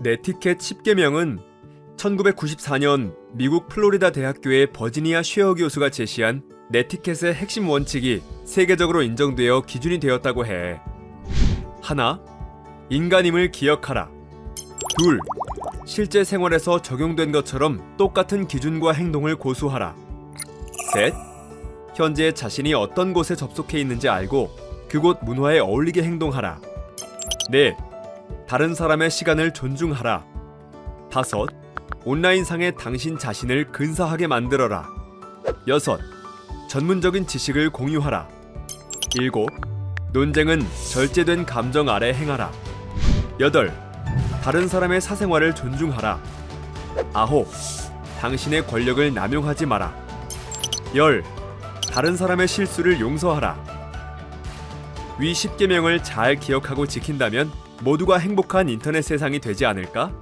네티켓 10계명은 1994년 미국 플로리다 대학교의 버지니아 쉐어 교수가 제시한 네티켓의 핵심 원칙이 세계적으로 인정되어 기준이 되었다고 해. 하나, 인간임을 기억하라. 둘, 실제 생활에서 적용된 것처럼 똑같은 기준과 행동을 고수하라. 셋, 현재 자신이 어떤 곳에 접속해 있는지 알고 그곳 문화에 어울리게 행동하라. 넷, 다른 사람의 시간을 존중하라. 다섯, 온라인상의 당신 자신을 근사하게 만들어라. 여섯, 전문적인 지식을 공유하라. 일곱, 논쟁은 절제된 감정 아래 행하라. 여덟, 다른 사람의 사생활을 존중하라. 아홉, 당신의 권력을 남용하지 마라. 열, 다른 사람의 실수를 용서하라. 위 10계명을 잘 기억하고 지킨다면 모두가 행복한 인터넷 세상이 되지 않을까?